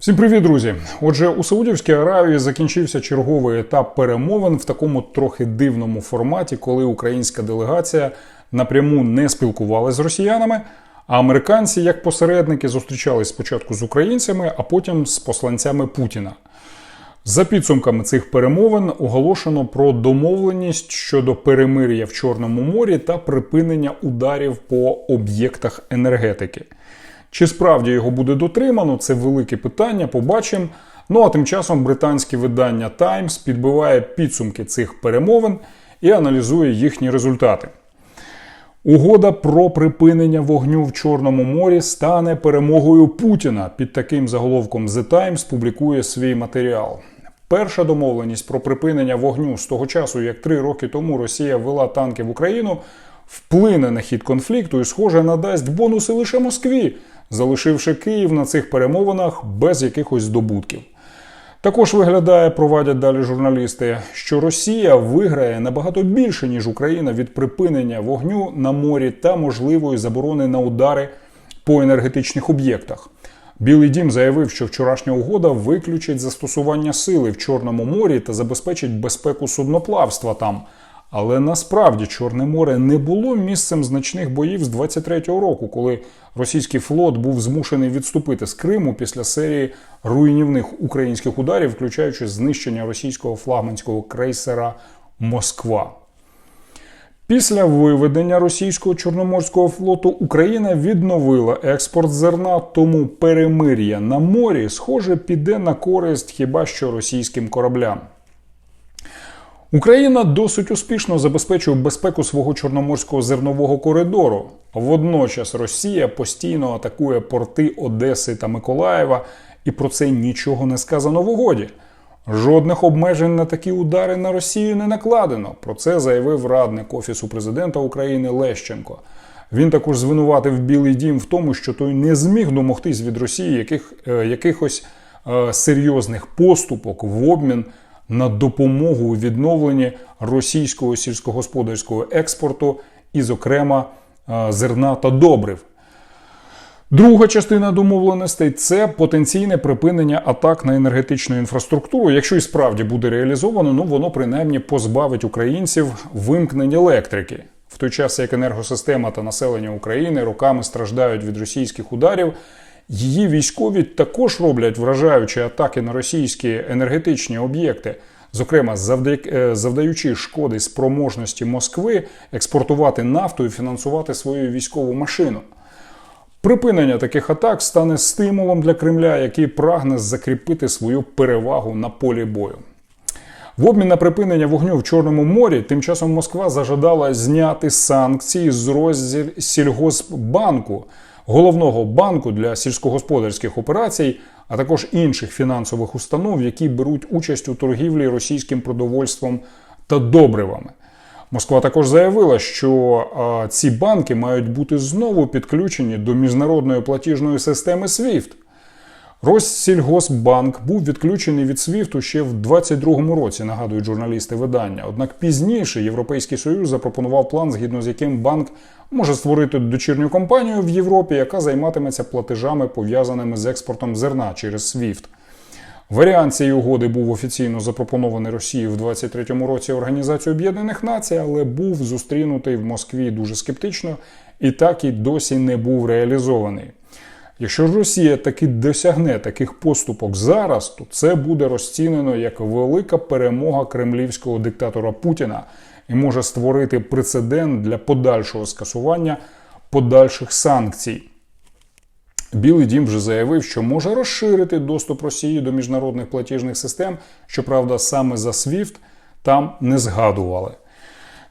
Всім привіт, друзі! Отже, у Саудівській Аравії закінчився черговий етап перемовин в такому трохи дивному форматі, коли українська делегація напряму не спілкувалася з росіянами, а американці, як посередники, зустрічались спочатку з українцями, а потім з посланцями Путіна. За підсумками цих перемовин оголошено про домовленість щодо перемир'я в Чорному морі та припинення ударів по об'єктах енергетики. Чи справді його буде дотримано, це велике питання, побачимо. Ну а тим часом британське видання Times підбиває підсумки цих перемовин і аналізує їхні результати. Угода про припинення вогню в Чорному морі стане перемогою Путіна. Під таким заголовком The Times публікує свій матеріал. Перша домовленість про припинення вогню з того часу, як три роки тому Росія ввела танки в Україну, вплине на хід конфлікту і, схоже, надасть бонуси лише Москві, залишивши Київ на цих перемовинах без якихось здобутків. Також виглядає, провадять далі журналісти, що Росія виграє набагато більше, ніж Україна від припинення вогню на морі та можливої заборони на удари по енергетичних об'єктах. Білий дім заявив, що вчорашня угода виключить застосування сили в Чорному морі та забезпечить безпеку судноплавства там. Але насправді Чорне море не було місцем значних боїв з 23-го року, коли російський флот був змушений відступити з Криму після серії руйнівних українських ударів, включаючи знищення російського флагманського крейсера Москва. Після виведення російського чорноморського флоту Україна відновила експорт зерна, тому перемир'я на морі, схоже, піде на користь хіба що російським кораблям. Україна досить успішно забезпечує безпеку свого чорноморського зернового коридору. Водночас Росія постійно атакує порти Одеси та Миколаєва, і про це нічого не сказано в угоді. Жодних обмежень на такі удари на Росію не накладено. Про це заявив радник Офісу президента України Лещенко. Він також звинуватив Білий Дім в тому, що той не зміг домогтись від Росії яких, е, якихось е, серйозних поступок в обмін на допомогу у відновленні російського сільськогосподарського експорту, і, зокрема, е, зерна та добрив. Друга частина домовленостей це потенційне припинення атак на енергетичну інфраструктуру. Якщо і справді буде реалізовано, ну воно принаймні позбавить українців вимкнення електрики. В той час як енергосистема та населення України роками страждають від російських ударів, її військові також роблять вражаючі атаки на російські енергетичні об'єкти, зокрема завдя- завдаючи шкоди спроможності Москви експортувати нафту і фінансувати свою військову машину. Припинення таких атак стане стимулом для Кремля, який прагне закріпити свою перевагу на полі бою. В обмін на припинення вогню в Чорному морі тим часом Москва зажадала зняти санкції з розділ сільгоспбанку, головного банку для сільськогосподарських операцій, а також інших фінансових установ, які беруть участь у торгівлі російським продовольством та добривами. Москва також заявила, що ці банки мають бути знову підключені до міжнародної платіжної системи SWIFT. Россільгосбанк був відключений від SWIFT ще в 2022 році, нагадують журналісти видання. Однак пізніше Європейський Союз запропонував план, згідно з яким банк може створити дочірню компанію в Європі, яка займатиметься платежами, пов'язаними з експортом зерна через SWIFT. Варіант цієї угоди був офіційно запропонований Росії в 23-му році Організації Об'єднаних Націй, але був зустрінутий в Москві дуже скептично і так і досі не був реалізований. Якщо Росія таки досягне таких поступок зараз, то це буде розцінено як велика перемога кремлівського диктатора Путіна і може створити прецедент для подальшого скасування подальших санкцій. Білий дім вже заявив, що може розширити доступ Росії до міжнародних платіжних систем. Щоправда, саме за SWIFT там не згадували.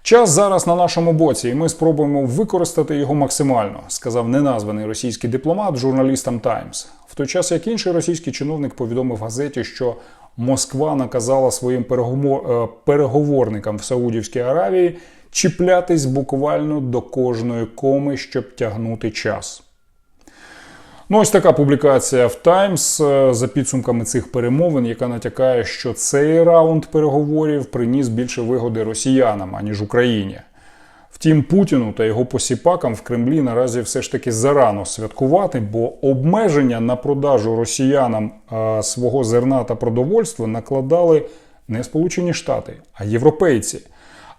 Час зараз на нашому боці, і ми спробуємо використати його максимально, сказав неназваний російський дипломат журналістам Times. В той час як інший російський чиновник повідомив газеті, що Москва наказала своїм е, переговорникам в Саудівській Аравії чіплятись буквально до кожної коми, щоб тягнути час. Ну, ось така публікація в Times е, за підсумками цих перемовин, яка натякає, що цей раунд переговорів приніс більше вигоди росіянам, аніж Україні. Втім, Путіну та його посіпакам в Кремлі наразі все ж таки зарано святкувати, бо обмеження на продажу росіянам свого зерна та продовольства накладали не Сполучені Штати, а європейці.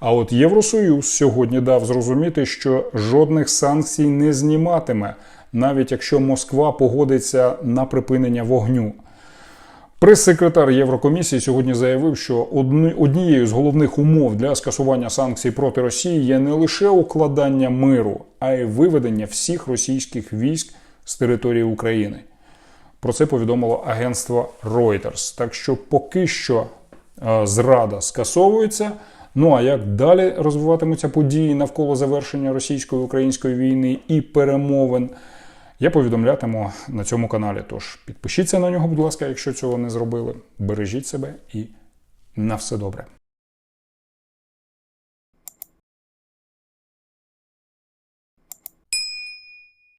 А от Євросоюз сьогодні дав зрозуміти, що жодних санкцій не зніматиме, навіть якщо Москва погодиться на припинення вогню. Прес-секретар Єврокомісії сьогодні заявив, що однією з головних умов для скасування санкцій проти Росії є не лише укладання миру, а й виведення всіх російських військ з території України. Про це повідомило агентство Reuters. Так що поки що е, зрада скасовується. Ну а як далі розвиватимуться події навколо завершення російсько-української війни і перемовин? Я повідомлятиму на цьому каналі. Тож підпишіться на нього, будь ласка, якщо цього не зробили. Бережіть себе і на все добре.